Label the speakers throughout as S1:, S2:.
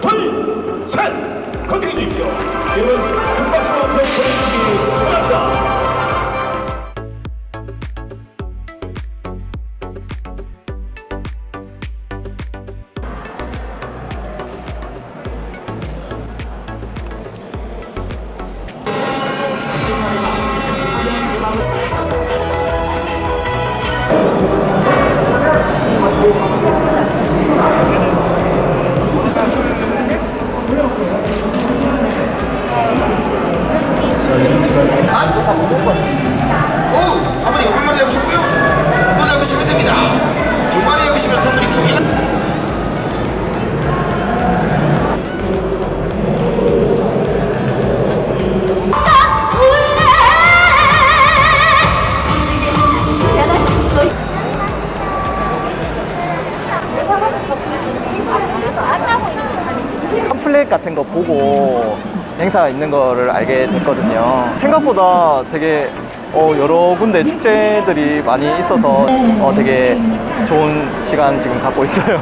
S1: 둘, 셋, 컨택해 주십시오.
S2: 오! 아버님 한 마리 잡으셨고요. 또 잡으시면 됩니다. 두 마리 잡으시면 선물이 두 개가.
S3: 같은 거 보고 행사가 있는 거를 알게 됐거든요. 생각보다 되게 어, 여러 군데 축제들이 많이 있어서 어, 되게 좋은 시간 지금 갖고 있어요.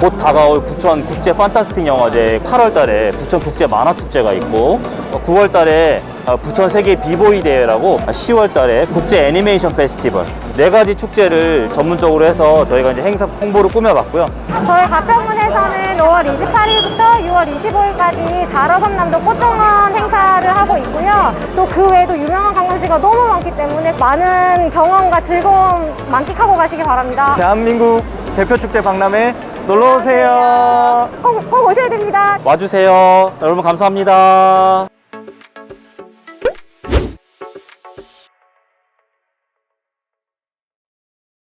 S4: 곧 다가올 부천 국제 판타스틱 영화제 8월 달에 부천 국제 만화 축제가 있고 9월 달에 어, 부천 세계 비보이 대회라고 10월 달에 국제 애니메이션 페스티벌 네 가지 축제를 전문적으로 해서 저희가 이제 행사 홍보를 꾸며봤고요.
S5: 저희 가평군에서는 5월 28일부터 6월 25일까지 자러섬남도 꽃동원 행사를 하고 있고요. 또 그 외에도 유명한 관광지가 너무 많기 때문에 많은 경험과 즐거움 만끽하고 가시기 바랍니다.
S3: 대한민국 대표 축제 박람회 놀러 오세요.
S5: 꼭, 꼭 오셔야 됩니다.
S4: 와주세요. 여러분 감사합니다.